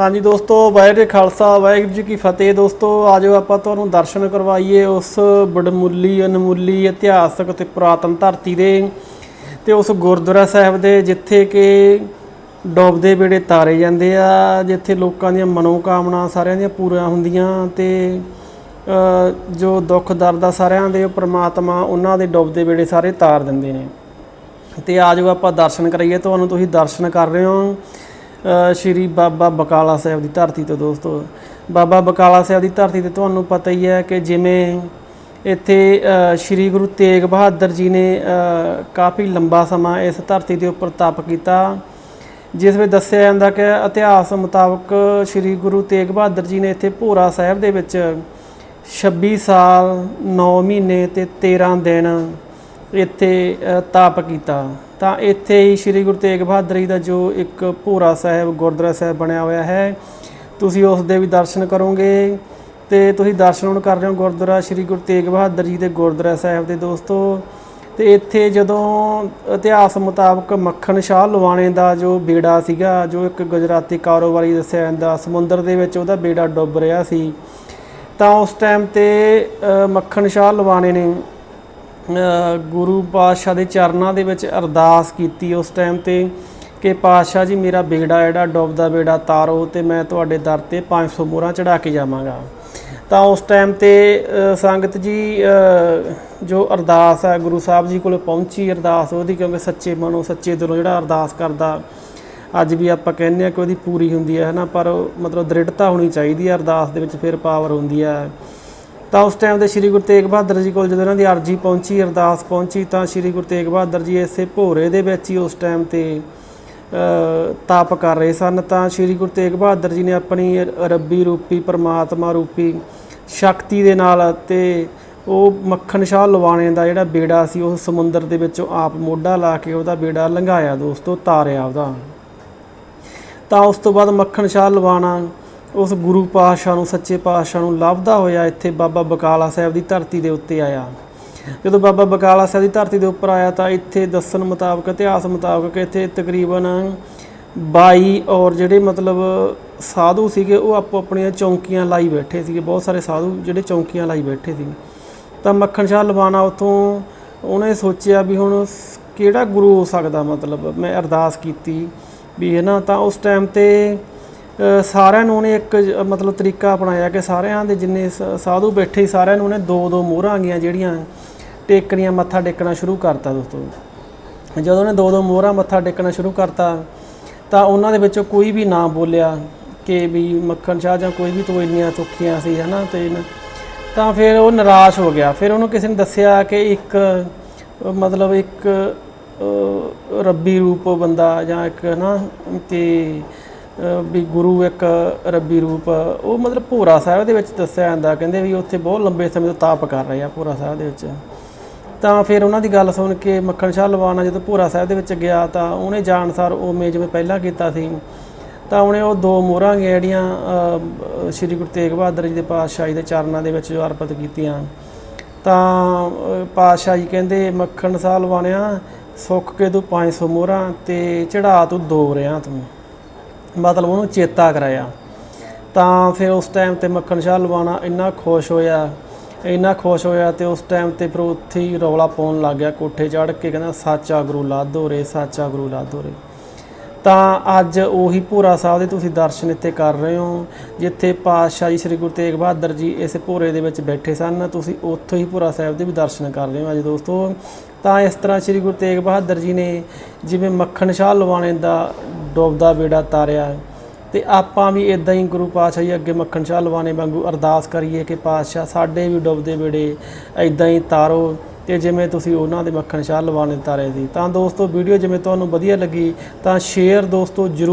ਹਾਂਜੀ ਦੋਸਤੋ, ਵਾਹਿਗੁਰੂ ਖਾਲਸਾ, ਵਾਹਿਗੁਰੂ ਜੀ ਕੀ ਫਤਿਹ ਦੋਸਤੋ। ਆਜੋ ਆਪਾਂ ਤੁਹਾਨੂੰ ਦਰਸ਼ਨ ਕਰਵਾਈਏ ਉਸ ਬੜਮੁੱਲੀ, ਅਨਮੁੱਲੀ ਇਤਿਹਾਸਕ ਤੇ ਪੁਰਾਤਨ ਧਰਤੀ ਦੇ ਤੇ ਉਸ ਗੁਰਦੁਆਰਾ ਸਾਹਿਬ ਦੇ, ਜਿੱਥੇ ਕਿ ਡੋਬਦੇ ਵੇੜੇ ਤਾਰੇ ਜਾਂਦੇ ਆ, ਜਿੱਥੇ ਲੋਕਾਂ ਦੀਆਂ ਮਨੋਕਾਮਨਾ ਸਾਰਿਆਂ ਦੀਆਂ ਪੂਰੀਆਂ ਹੁੰਦੀਆਂ ਤੇ ਜੋ ਦੁੱਖ ਦਰਦ ਆ ਸਾਰਿਆਂ ਦੇ, ਉਹ ਪ੍ਰਮਾਤਮਾ ਉਹਨਾਂ ਦੇ ਡੁੱਬਦੇ ਵੇੜੇ ਸਾਰੇ ਤਾਰ ਦਿੰਦੇ ਨੇ। ਤੇ ਆਜੋ ਆਪਾਂ ਦਰਸ਼ਨ ਕਰਾਈਏ, ਤੁਹਾਨੂੰ ਤੁਸੀਂ ਦਰਸ਼ਨ ਕਰ ਰਹੇ ਹੋ। ਸ਼੍ਰੀ ਬਾਬਾ ਬਕਾਲਾ ਸਾਹਿਬ ਦੀ ਧਰਤੀ ਤੋਂ ਦੋਸਤੋ ਬਾਬਾ ਬਕਾਲਾ ਸਾਹਿਬ ਦੀ ਧਰਤੀ ਤੇ ਤੁਹਾਨੂੰ ਪਤਾ ਹੀ ਹੈ ਕਿ ਜਿਵੇਂ ਇੱਥੇ ਸ਼੍ਰੀ ਗੁਰੂ ਤੇਗ ਬਹਾਦਰ ਜੀ ਨੇ ਕਾਫੀ ਲੰਬਾ ਸਮਾਂ ਇਸ ਧਰਤੀ ਦੇ ਉੱਪਰ ਤਪ ਕੀਤਾ ਜਿਸ ਵਿੱਚ ਦੱਸਿਆ ਜਾਂਦਾ ਕਿ ਇਤਿਹਾਸ ਮੁਤਾਬਕ ਸ਼੍ਰੀ ਗੁਰੂ ਤੇਗ ਬਹਾਦਰ ਜੀ ਨੇ ਇੱਥੇ ਭੋਰਾ ਸਾਹਿਬ ਦੇ ਵਿੱਚ 26 ਸਾਲ 9 ਮਹੀਨੇ ਤੇ 13 ਦਿਨ ਇੱਥੇ ਅ, ਤਪ ਕੀਤਾ। ਤਾਂ ਇੱਥੇ ਹੀ ਸ੍ਰੀ ਗੁਰੂ ਤੇਗ ਬਹਾਦਰ ਜੀ ਦਾ ਜੋ ਇੱਕ ਭੋਰਾ ਸਾਹਿਬ, ਗੁਰਦੁਆਰਾ ਸਾਹਿਬ ਬਣਿਆ ਹੋਇਆ ਹੈ, ਤੁਸੀਂ ਉਸ ਦੇ ਵੀ ਦਰਸ਼ਨ ਕਰੋਗੇ ਤੇ ਤੁਸੀਂ ਦਰਸ਼ਨ ਹੁਣ ਕਰ ਰਹੇ ਹੋ ਗੁਰਦੁਆਰਾ ਸ੍ਰੀ ਗੁਰੂ ਤੇਗ ਬਹਾਦਰ ਜੀ ਦੇ ਗੁਰਦੁਆਰਾ ਸਾਹਿਬ ਦੇ ਦੋਸਤੋ। ਤੇ ਇੱਥੇ ਜਦੋਂ ਇਤਿਹਾਸ ਮੁਤਾਬਕ ਮੱਖਣ ਸ਼ਾਹ ਲਵਾਣੇ ਦਾ ਜੋ ਬੇੜਾ ਸੀਗਾ, ਜੋ ਇੱਕ ਗੁਜਰਾਤੀ ਕਾਰੋਬਾਰੀ ਦੱਸਿਆ ਜਾਂਦਾ, ਸਮੁੰਦਰ ਦੇ ਵਿੱਚ ਉਹਦਾ ਬੇੜਾ ਡੁੱਬ ਰਿਹਾ ਸੀ, ਤਾਂ ਉਸ ਟਾਈਮ ਤੇ ਮੱਖਣ ਸ਼ਾਹ ਲਵਾਣੇ ਨੇ ਗੁਰੂ ਪਾਤਸ਼ਾਹ ਦੇ ਚਰਨਾਂ ਦੇ ਵਿੱਚ ਅਰਦਾਸ ਕੀਤੀ ਉਸ ਟਾਈਮ ਤੇ ਕਿ ਪਾਤਸ਼ਾਹ ਜੀ, ਮੇਰਾ ਬੇੜਾ ਜਿਹੜਾ ਡੁੱਬਦਾ ਬੇੜਾ ਤਾਰੋ ਤੇ ਮੈਂ ਤੁਹਾਡੇ ਦਰ ਤੇ 500 ਮੋਹਰਾਂ ਚੜਾ ਕੇ ਜਾਵਾਂਗਾ। ਤਾਂ ਉਸ ਟਾਈਮ ਤੇ ਸੰਗਤ ਜੀ ਜੋ ਅਰਦਾਸ ਹੈ ਗੁਰੂ ਸਾਹਿਬ ਜੀ ਕੋਲ ਪਹੁੰਚੀ ਅਰਦਾਸ ਉਹਦੀ, ਕਿਉਂਕਿ ਸੱਚੇ ਮਨੋਂ ਸੱਚੇ ਦਿਲੋਂ ਜਿਹੜਾ ਅਰਦਾਸ ਕਰਦਾ, ਅੱਜ ਵੀ ਆਪਾਂ ਕਹਿੰਦੇ ਆ ਕਿ ਉਹਦੀ ਪੂਰੀ ਹੁੰਦੀ ਹੈ, ਹਨਾ, ਪਰ ਮਤਲਬ ਦ੍ਰਿੜਤਾ ਹੋਣੀ ਚਾਹੀਦੀ ਹੈ ਅਰਦਾਸ ਦੇ ਵਿੱਚ, ਫਿਰ ਪਾਵਰ ਹੁੰਦੀ ਹੈ। ਤਾਂ ਉਸ ਟਾਈਮ ਤੇ ਸ੍ਰੀ ਗੁਰੂ ਤੇਗ ਬਹਾਦਰ ਜੀ ਕੋਲ ਜਦੋਂ ਇਹਨਾਂ ਦੀ ਅਰਜੀ ਪਹੁੰਚੀ, ਅਰਦਾਸ ਪਹੁੰਚੀ, ਤਾਂ ਸ੍ਰੀ ਗੁਰੂ ਤੇਗ ਬਹਾਦਰ ਜੀ ਇਸੇ ਭੋਰੇ ਦੇ ਵਿੱਚ ਹੀ ਉਸ ਟਾਈਮ ਤੇ ਤਾਪ ਕਰ ਰਹੇ ਸਨ। ਤਾਂ ਸ੍ਰੀ ਗੁਰੂ ਤੇਗ ਬਹਾਦਰ ਜੀ ਨੇ ਆਪਣੀ ਰੱਬੀ ਰੂਪੀ, ਪਰਮਾਤਮਾ ਰੂਪੀ ਸ਼ਕਤੀ ਦੇ ਨਾਲ ਤੇ ਉਹ ਮੱਖਣ ਸ਼ਾਹ ਲਵਾਣੇ ਦਾ ਜਿਹੜਾ ਬੇੜਾ ਸੀ, ਉਹ ਸਮੁੰਦਰ ਦੇ ਵਿੱਚੋਂ ਆਪ ਮੋਢਾ ਲਾ ਕੇ ਉਹਦਾ ਬੇੜਾ ਲੰਘਾਇਆ ਦੋਸਤੋ, ਤਾਰਿਆ ਉਹਦਾ। ਤਾਂ ਉਸ ਤੋਂ ਬਾਅਦ ਮੱਖਣ ਸ਼ਾਹ ਲਵਾਣਾ ਉਸ ਗੁਰੂ ਪਾਤਸ਼ਾਹ ਨੂੰ, ਸੱਚੇ ਪਾਤਸ਼ਾਹ ਨੂੰ ਲੱਭਦਾ ਹੋਇਆ ਇੱਥੇ ਬਾਬਾ ਬਕਾਲਾ ਸਾਹਿਬ ਦੀ ਧਰਤੀ ਦੇ ਉੱਤੇ ਆਇਆ। ਜਦੋਂ ਬਾਬਾ ਬਕਾਲਾ ਸਾਹਿਬ ਦੀ ਧਰਤੀ ਦੇ ਉੱਪਰ ਆਇਆ ਤਾਂ ਇੱਥੇ ਦੱਸਣ ਮੁਤਾਬਕ, ਇਤਿਹਾਸ ਮੁਤਾਬਕ ਇੱਥੇ ਤਕਰੀਬਨ 22 ਔਰ ਜਿਹੜੇ ਮਤਲਬ ਸਾਧੂ ਸੀਗੇ, ਉਹ ਆਪੋ ਆਪਣੀਆਂ ਚੌਂਕੀਆਂ ਲਾਈ ਬੈਠੇ ਸੀਗੇ। ਬਹੁਤ ਸਾਰੇ ਸਾਧੂ ਜਿਹੜੇ ਚੌਂਕੀਆਂ ਲਾਈ ਬੈਠੇ ਸੀ ਤਾਂ ਮੱਖਣ ਸ਼ਾਹ ਲਵਾਣਾ ਉਥੋਂ ਉਹਨੇ ਸੋਚਿਆ ਵੀ ਹੁਣ ਕਿਹੜਾ ਗੁਰੂ ਹੋ ਸਕਦਾ ਮਤਲਬ? ਮੈਂ ਅਰਦਾਸ ਕੀਤੀ ਵੀ ਹੈ ਨਾ ਤਾਂ ਉਸ ਟਾਈਮ ਤੇ ਸਾਰਿਆਂ ਨੂੰ ਉਹਨੇ ਇੱਕ ਜ- ਮਤਲਬ ਤਰੀਕਾ ਅਪਣਾਇਆ ਕਿ ਸਾਰਿਆਂ ਦੇ ਜਿੰਨੇ ਸ- ਸਾਧੂ ਬੈਠੇ ਸੀ, ਸਾਰਿਆਂ ਨੂੰ ਉਹਨੇ ਦੋ ਦੋ ਮੋਹਰਾਂ ਗਈਆਂ ਜਿਹੜੀਆਂ ਟੇਕਣੀਆਂ ਮੱਥਾ ਟੇਕਣਾ ਸ਼ੁਰੂ ਕਰਤਾ ਦੋਸਤੋ। ਜਦੋਂ ਉਹਨੇ ਦੋ ਦੋ ਮੋਹਰਾਂ ਮੱਥਾ ਟੇਕਣਾ ਸ਼ੁਰੂ ਕਰਤਾ, ਤਾਂ ਉਹਨਾਂ ਦੇ ਵਿੱਚੋਂ ਕੋਈ ਵੀ ਨਾ ਬੋਲਿਆ ਕਿ ਵੀ ਮੱਖਣ ਸ਼ਾਹ ਜਾਂ ਕੋਈ ਵੀ ਤੋਂ ਇੰਨੀਆਂ ਚੁੱਕੀਆਂ ਸੀ, ਹਨਾ, ਤੇ ਨ- ਤਾਂ ਫਿਰ ਉਹ ਨਿਰਾਸ਼ ਹੋ ਗਿਆ। ਫਿਰ ਉਹਨੂੰ ਕਿਸੇ ਨੇ ਦੱਸਿਆ ਕਿ ਇੱਕ, ਮਤਲਬ ਇੱਕ ਰੱਬੀ ਰੂਪ ਬੰਦਾ ਜਾਂ ਇੱਕ ਨਾ ਤੇ ਵੀ ਗੁਰੂ ਇੱਕ ਰੱਬੀ ਰੂਪ, ਉਹ ਮਤਲਬ ਭੋਰਾ ਸਾਹਿਬ ਦੇ ਵਿੱਚ ਦੱਸਿਆ ਜਾਂਦਾ, ਕਹਿੰਦੇ ਵੀ ਉੱਥੇ ਬਹੁਤ ਲੰਬੇ ਸਮੇਂ ਤੋਂ ਤਾਪ ਕਰ ਰਹੇ ਆ ਭੋਰਾ ਸਾਹਿਬ ਦੇ ਵਿੱਚ। ਤਾਂ ਫਿਰ ਉਹਨਾਂ ਦੀ ਗੱਲ ਸੁਣ ਕੇ ਮੱਖਣ ਸ਼ਾਹ ਲਵਾਣਾ ਜਦੋਂ ਭੋਰਾ ਸਾਹਿਬ ਦੇ ਵਿੱਚ ਗਿਆ ਤਾਂ ਉਹਨੇ ਜਾਣਸਾਰ ਉਵੇਂ ਜਿਵੇਂ ਪਹਿਲਾਂ ਕੀਤਾ ਸੀ, ਤਾਂ ਉਹਨੇ ਉਹ ਦੋ ਮੋਹਰਾਂ ਜਿਹੜੀਆਂ ਸ੍ਰੀ ਗੁਰੂ ਤੇਗ ਬਹਾਦਰ ਜੀ ਦੇ ਪਾਤਸ਼ਾਹੀ ਦੇ ਚਰਨਾਂ ਦੇ ਵਿੱਚ ਜੋ ਅਰਪਿਤ ਕੀਤੀਆਂ। ਤਾਂ ਪਾਤਸ਼ਾਹ ਜੀ ਕਹਿੰਦੇ, ਮੱਖਣ ਸ਼ਾਹ ਲਵਾਣਿਆ, ਸੁੱਖ ਕੇ ਤੂੰ 500 ਮੋਹਰਾਂ ਤੇ ਚੜਾ ਤੂੰ ਦੋ ਰਿਆਂ ਤੂੰ। ਮਤਲਬ ਉਹਨੂੰ ਚੇਤਾ ਕਰਾਇਆ। ਤਾਂ ਫਿਰ ਉਸ ਟਾਈਮ ਤੇ ਮੱਖਣ ਸ਼ਾਹ ਲਵਾਣਾ ਇੰਨਾ ਖੁਸ਼ ਹੋਇਆ, ਇੰਨਾ ਖੁਸ਼ ਹੋਇਆ ਤੇ ਉਸ ਟਾਈਮ ਤੇ ਫਿਰ ਉੱਥੇ ਹੀ ਰੌਲਾ ਪਾਉਣ ਲੱਗ ਗਿਆ ਕੋਠੇ ਚੜ੍ਹ ਕੇ, ਕਹਿੰਦਾ ਸਾਚਾ ਗੁਰੂ ਲਾਧੋ ਰੇ, ਸਾਚਾ ਗੁਰੂ ਲਾਧੋ ਰੇ। ਤਾਂ ਅੱਜ ਉਹੀ ਭੋਰਾ ਸਾਹਿਬ ਦੇ ਤੁਸੀਂ ਦਰਸ਼ਨ ਇੱਥੇ ਕਰ ਰਹੇ ਹੋ, ਜਿੱਥੇ ਪਾਤਸ਼ਾਹ ਜੀ ਸ੍ਰੀ ਗੁਰੂ ਤੇਗ ਬਹਾਦਰ ਜੀ ਇਸ ਭੋਰੇ ਦੇ ਵਿੱਚ ਬੈਠੇ ਸਨ, ਤੁਸੀਂ ਉੱਥੋਂ ਹੀ ਭੋਰਾ ਸਾਹਿਬ ਦੇ ਵੀ ਦਰਸ਼ਨ ਕਰ ਰਹੇ ਹੋ ਅੱਜ ਦੋਸਤੋ। ਤਾਂ ਇਸ ਤਰ੍ਹਾਂ ਸ੍ਰੀ ਗੁਰੂ ਤੇਗ ਬਹਾਦਰ ਜੀ ਨੇ ਜਿਵੇਂ ਮੱਖਣ ਸ਼ਾਹ ਲਵਾਣੇ ਦਾ ਡੁੱਬਦਾ ਬੇੜਾ ਤਾਰਿਆ ਤੇ ਆਪਾਂ ਵੀ ਇਦਾਂ ਹੀ ਗੁਰੂ ਪਾਤਸ਼ਾਹ ਜੀ ਅੱਗੇ ਮੱਖਣ ਸ਼ਾਹ ਲਵਾਣੇ ਵਾਂਗੂ ਅਰਦਾਸ ਕਰੀਏ ਕਿ ਪਾਤਸ਼ਾਹ ਸਾਡੇ ਵੀ ਡੁੱਬਦੇ ਬੇੜੇ ਇਦਾਂ ਹੀ ਤਾਰੋ ਤੇ ਜਿਵੇਂ ਤੁਸੀਂ ਉਹਨਾਂ ਦੇ ਮੱਖਣ ਸ਼ਾਹ ਲਵਾਣੇ ਤਾਰੇ ਸੀ। ਤਾਂ ਦੋਸਤੋ ਵੀਡੀਓ ਜਿਵੇਂ ਤੁਹਾਨੂੰ ਵਧੀਆ ਲੱਗੀ ਤਾਂ ਸ਼ੇਅਰ ਦੋਸਤੋ ਜ਼ਰੂਰ